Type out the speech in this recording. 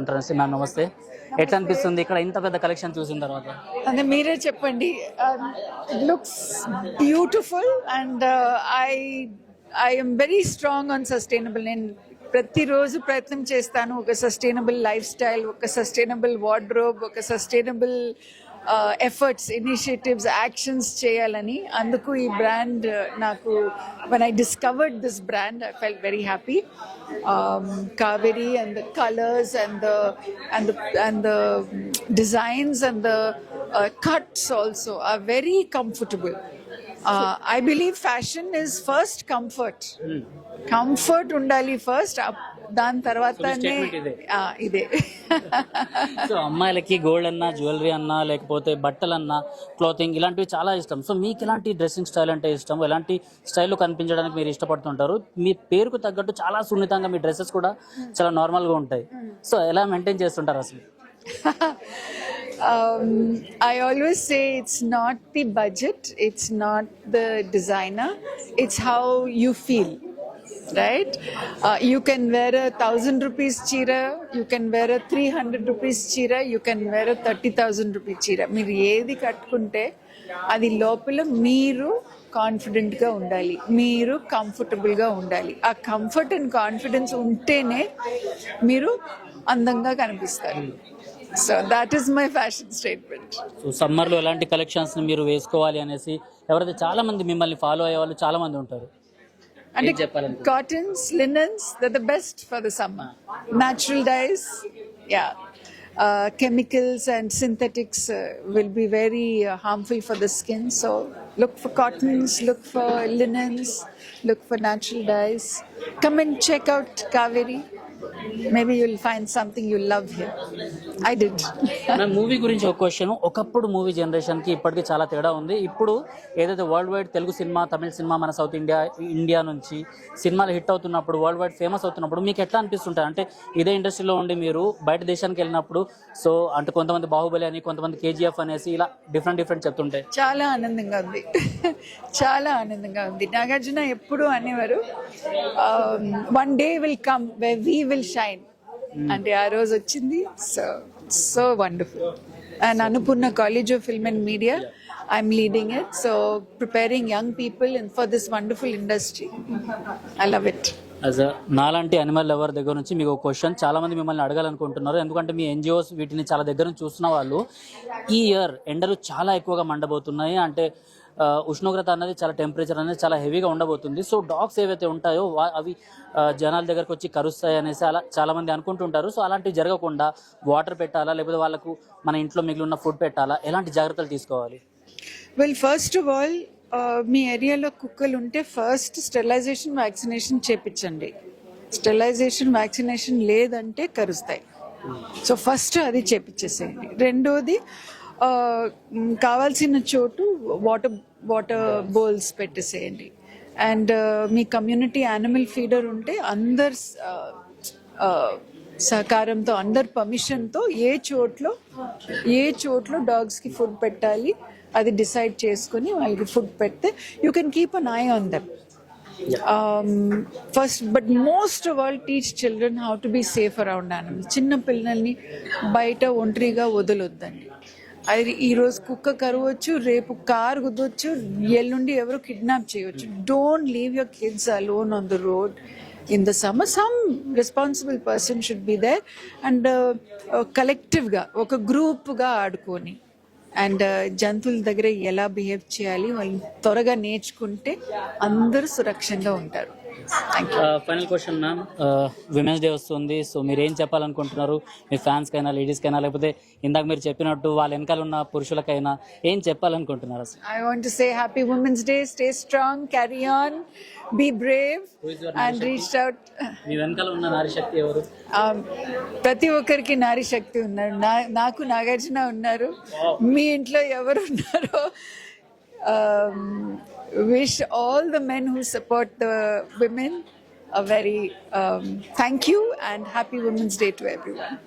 ఉంటారు మ్యామ్ నమస్తే. ఎట్లా అనిపిస్తుంది ఇక్కడ ఇంత పెద్ద కలెక్షన్ చూసిన తర్వాత? అదే మీరే చెప్పండి. Looks beautiful and I I'm very strong on sustainable నేను ప్రతిరోజు ప్రయత్నం చేస్తాను. ఒక సస్టైనబుల్ లైఫ్ స్టైల్ ఒక సస్టైనబుల్ వార్డ్రోబ్ ఒక సస్టైనబుల్ ఎఫర్ట్స్ ఇనిషియేటివ్స్ యాక్షన్స్ చేయాలని అందుకు ఈ బ్రాండ్ నాకు one I discovered this brand I fell very happy Kaveri and the colours and the and the and the designs and the uh, cuts also are very comfortable. Uh, I believe fashion is first comfort. Comfort ఉండాలి first దాని statement ఇదే. So అమ్మాయిలకి gold అన్నా jewellery అన్నా లేకపోతే బట్టలు అన్నా clothing ఇలాంటివి చాలా ఇష్టం. సో మీకు ఎలాంటి డ్రెస్సింగ్ స్టైల్ అంటే ఇష్టం? ఎలాంటి స్టైల్లో కనిపించడానికి మీరు ఇష్టపడుతుంటారు? మీ పేరుకు తగ్గట్టు చాలా సున్నితంగా మీ డ్రెస్సెస్ కూడా చాలా నార్మల్గా ఉంటాయి. సో ఎలా మెయింటైన్ చేస్తుంటారు అసలు? Um, I always say it's not the budget, it's not the designer, it's how you feel. Right? Uh, you can wear a thousand rupees chira, you can wear a 300 rupees chira, you can wear a 30,000 rupees chira. మీరు ఏది కట్టుకుంటే అది లోపల మీరు కాన్ఫిడెంట్గా ఉండాలి. మీరు కంఫర్టబుల్గా ఉండాలి. ఆ కంఫర్ట్ అండ్ కాన్ఫిడెన్స్ ఉంటేనే మీరు అందంగా కనిపిస్తారు. So that is my fashion statement so సమ్మర్లో ఎలాంటి కలెక్షన్స్ మీరు వేసుకోవాలి అనేసి ఎవరైతే చాలా మంది మిమ్మల్ని ఫాలో అయ్యే వాళ్ళు చాలా మంది And cottons, linens, they're the best for the summer. Natural dyes, yeah. Uh, chemicals and synthetics uh, will be very uh, harmful for the skin. So look for cottons, look for linens, look for natural dyes. Come and check out Kaveri. Maybe you'll find something you love here I did నా movie గురించి ఒక question ఒకప్పుడు movie జనరేషన్కి ఇప్పటికి చాలా తేడా ఉంది. ఇప్పుడు ఏదైతే world wide Telugu cinema Tamil cinema మన సౌత్ ఇండియా ఇండియా నుంచి సినిమాలు హిట్ అవుతున్నప్పుడు వరల్డ్ వైడ్ ఫేమస్ అవుతున్నప్పుడు మీకు ఎట్లా అనిపిస్తుంటాయి? అంటే ఇదే ఇండస్ట్రీలో ఉండి మీరు బయట దేశానికి వెళ్ళినప్పుడు సో అంటే కొంతమంది బాహుబలి అని కొంతమంది కేజీఎఫ్ అనేసి ఇలా డిఫరెంట్ డిఫరెంట్ చెప్తుంటాయి. చాలా ఆనందంగా ఉంది. చాలా ఆనందంగా ఉంది. నాగార్జున ఎప్పుడు అనేవారు one day will come we will shine అంటే ఆ రోజు వచ్చింది. So so wonderful and Annapurna college of film and media I'm leading it so preparing young people for this wonderful industry I love it as నాలాంటి animal lover దగ్గర నుంచి మీకు question చాలా మంది మిమ్మల్ని అడగాలనుకుంటున్నారు. ఎందుకంటే మీ ఎన్జిఓస్ వీటిని చాలా దగ్గర నుంచి చూస్తున్న వాళ్ళు ఈ ఇయర్ ఎండలు చాలా ఎక్కువగా మండబోతున్నాయి. అంటే ఉష్ణోగ్రత అనేది చాలా టెంపరేచర్ అనేది చాలా హెవీగా ఉండబోతుంది. సో డాగ్స్ ఏవైతే ఉంటాయో వా- అవి జనాల దగ్గరకు వచ్చి కరుస్తాయి అనేసి అలా చాలామంది అనుకుంటుంటారు. సో అలాంటివి జరగకుండా వాటర్ పెట్టాలా? లేకపోతే వాళ్ళకు మన ఇంట్లో మిగిలి ఉన్న ఫుడ్ పెట్టాలా? ఎలాంటి జాగ్రత్తలు తీసుకోవాలి? వెల్ ఫస్ట్ ఆఫ్ ఆల్ మీ ఏరియాలో కుక్కలు ఉంటే ఫస్ట్ స్టెరిలైజేషన్ వ్యాక్సినేషన్ చేపించండి. స్టెరిలైజేషన్ వ్యాక్సినేషన్ లేదంటే కరుస్తాయి. సో ఫస్ట్ అది చేపించేసేయండి. రెండోది కావాల్సిన చోటు వాటర్ వాటర్ బౌల్స్ పెట్టేసేయండి. అండ్ మీ కమ్యూనిటీ యానిమల్ ఫీడర్ ఉంటే అందరు సహకారంతో అందరి పర్మిషన్తో ఏ చోట్లో ఏ చోట్లో డాగ్స్కి ఫుడ్ పెట్టాలి అది డిసైడ్ చేసుకుని వాళ్ళకి ఫుడ్ పెడితే you can keep an eye on them first but most of all teach children how to be safe around animals చిన్న పిల్లల్ని బయట ఒంటరిగా వదలొద్దండి. అది ఈరోజు కుక్క కరవచ్చు రేపు కార్ కుదవచ్చు ఎల్లుండి ఎవరు కిడ్నాప్ చేయవచ్చు don't leave your kids alone on the road in the summer some responsible person should be there and కలెక్టివ్గా ఒక గ్రూప్గా ఆడుకొని. అండ్ uh, జంతువుల దగ్గర ఎలా బిహేవ్ చేయాలి వాళ్ళు త్వరగా నేర్చుకుంటే అందరూ సురక్షంగా ఉంటారు. Final question ma'am women's day వస్తుంది. సో మీరు ఏం చెప్పాలనుకుంటున్నారు? మీ ఫ్యాన్స్కైనా లేడీస్కైనా లేకపోతే ఇందాక మీరు చెప్పినట్టు వాళ్ళ వెనకాల ఉన్న పురుషులకైనా ఏం చెప్పాలనుకుంటున్నారు? Say happy Women's Day. Stay strong, carry on, be brave, is your and reach out. మీ వెనకాల ఉన్న నారీ శక్తి ఎవరు? Um, ప్రతి ఒక్కరికి నారీ శక్తి ఉన్నారు. నాకు నాగార్జున ఉన్నారు. మీ ఇంట్లో ఎవరు ఉన్నారో um, wish all the men who support the women a very um, thank you and happy Women's Day to everyone.